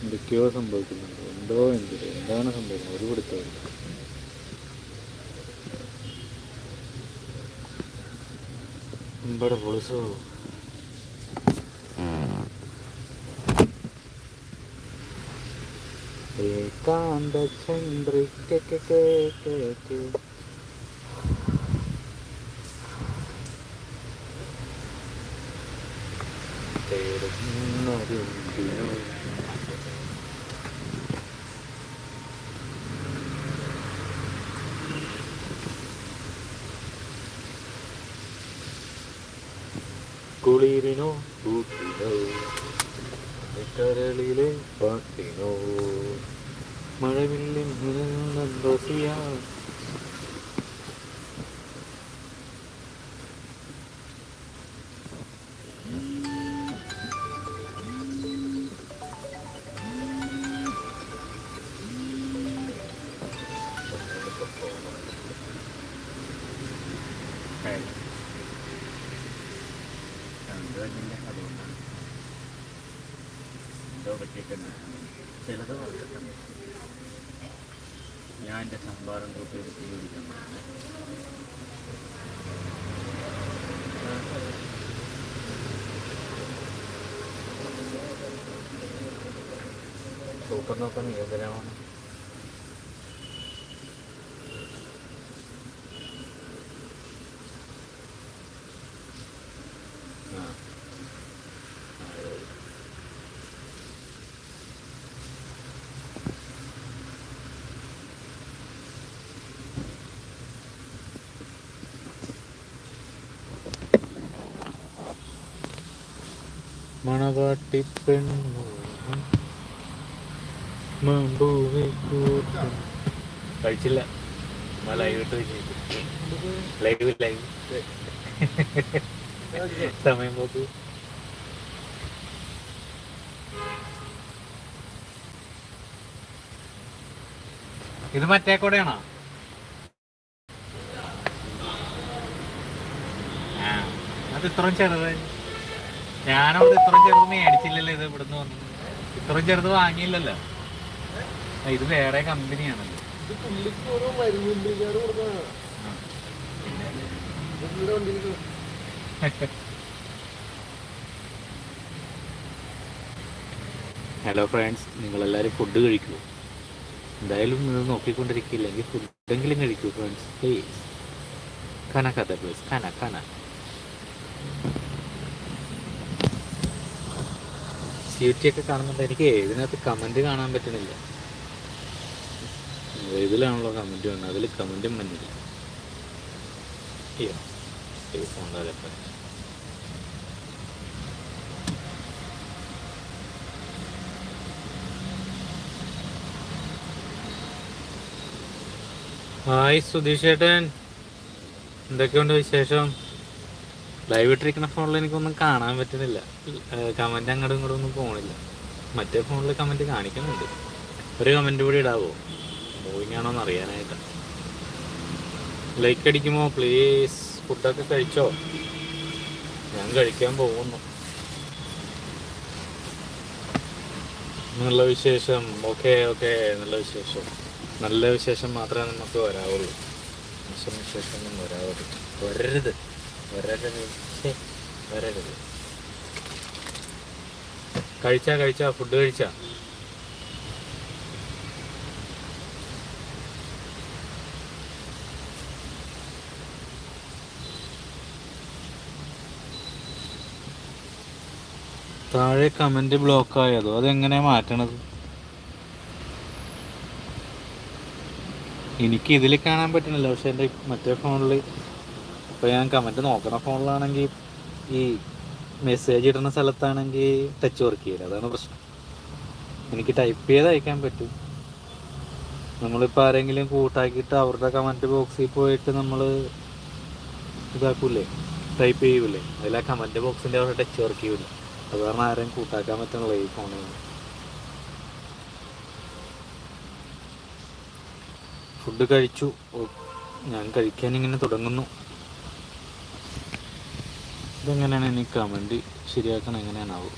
എന്തൊക്കെയോ സംഭവിക്കുന്നുണ്ട് എന്തോ എന്ത് എന്താണ് സംഭവിക്കുന്നത് ഒരു പിടുത്തമില്ല ഇവിടെ പൊളിസോ ഏകാന്ത ചന്ദ്രിക തേടുന്നൊരു കുളിരിനോ കൂട്ടിനോ കരളിലെ പാട്ടിനോ. മഴവില്ലിൻ ഞാൻ എന്റെ സംഭാരം കൂട്ടി ഉപയോഗിക്കുന്നതാണ് സൂപ്പർ നോക്കാൻ നിയന്ത്രണമാണ് ആ അതെ മണവാട്ടി പെണ്ണു കഴിച്ചില്ല. ലൈവ് ലൈവ് സമയം പോക്ക്. ഇത് മറ്റേ കൂടെയാണോ? അത് ഇത്രയും ചെറുത് ഞാനവിടെ ഇത്രയും ചെറുത് മേടിച്ചില്ലല്ലോ ഇത് ഇവിടുന്ന് വന്നു ഇത്രയും ചെറുത് വാങ്ങിയില്ലല്ലോ. ഇത് വേറെ കമ്പനിയാണല്ലോ. ഹലോ ഫ്രണ്ട്സ് നിങ്ങളെല്ലാവരും ഫുഡ് കഴിക്കൂ. എന്തായാലും ഇത് നോക്കിക്കൊണ്ടിരിക്കില്ലെങ്കിൽ ഫുഡെങ്കിലും കഴിക്കൂ ഫ്രണ്ട്സ് പ്ലീസ് കന കഥ പ്ലീസ് കന കന. ഒക്കെ കാണുന്നുണ്ട്. എനിക്ക് ഇതിനകത്ത് കമന്റ് കാണാൻ പറ്റണില്ല. ഇതിലാണല്ലോ കമന്റ് വന്നത്. അതിൽ കമന്റും വന്നില്ല. അയ്യോ ഈ തലപ്പം ഹായ് സുധീഷ് ചേട്ടൻ എന്തൊക്കെയുണ്ട് വിശേഷം? ലൈവ് ഇട്ടിരിക്കുന്ന ഫോണിൽ എനിക്കൊന്നും കാണാൻ പറ്റുന്നില്ല. കമന്റ് അങ്ങോട്ടും ഇങ്ങോട്ടും ഒന്നും പോകണില്ല മറ്റേ ഫോണിൽ കമന്റ് കാണിക്കുന്നുണ്ട്. ഒരു കമന്റ് കൂടി ഇടാവോ? മൂവിങ് ആണോ എന്ന് അറിയാനായിട്ട്. ലൈക്ക് അടിക്കുമോ? പ്ലീസ് ഫുഡൊക്കെ കഴിച്ചോ? ഞാൻ കഴിക്കാൻ പോകുന്നു. നല്ല വിശേഷം. ഓക്കെ ഓക്കെ നല്ല വിശേഷം. നല്ല വിശേഷം മാത്രമേ നമുക്ക് വരാവുള്ളൂ. വിശേഷം വരാവരുത്. വരരുത്. വരരുത് കഴിച്ച കഴിച്ചാ കഴിച്ചാ ഫുഡ് കഴിച്ചാ. താഴെ കമന്റ് ബ്ലോക്ക് ആയതോ അതെങ്ങനെയാ മാറ്റണത്? എനിക്ക് ഇതിൽ കാണാൻ പറ്റണില്ല. പക്ഷെ എന്റെ മറ്റേ ഫോണിൽ ഇപ്പോൾ ഞാൻ കമന്റ് നോക്കുന്ന ഫോണിലാണെങ്കിൽ ഈ മെസ്സേജ് ഇടുന്ന സ്ഥലത്താണെങ്കിൽ ടച്ച് വർക്ക് ചെയ്യില്ല അതാണ് പ്രശ്നം. എനിക്ക് ടൈപ്പ് ചെയ്ത് അയക്കാൻ പറ്റും. നമ്മളിപ്പോൾ ആരെങ്കിലും കൂട്ടാക്കിയിട്ട് അവരുടെ കമന്റ് ബോക്സിൽ പോയിട്ട് നമ്മൾ ഇതാക്കൂലേ ടൈപ്പ് ചെയ്യൂലേ അതിൽ ആ കമന്റ് ബോക്സിന്റെ അവിടെ ടച്ച് വർക്ക് ചെയ്യൂല അത് കാരണം ആരെയും കൂട്ടാക്കാൻ പറ്റുന്നില്ല ഈ ഫോണിൽ ഫുഡ് കഴിച്ചു. ഞാൻ കഴിക്കാൻ ഇങ്ങനെ തുടങ്ങുന്നു. ഇതെങ്ങനെയാണ് ഇനി കമന്റ് ശരിയാക്കണം എങ്ങനെയാണാവും?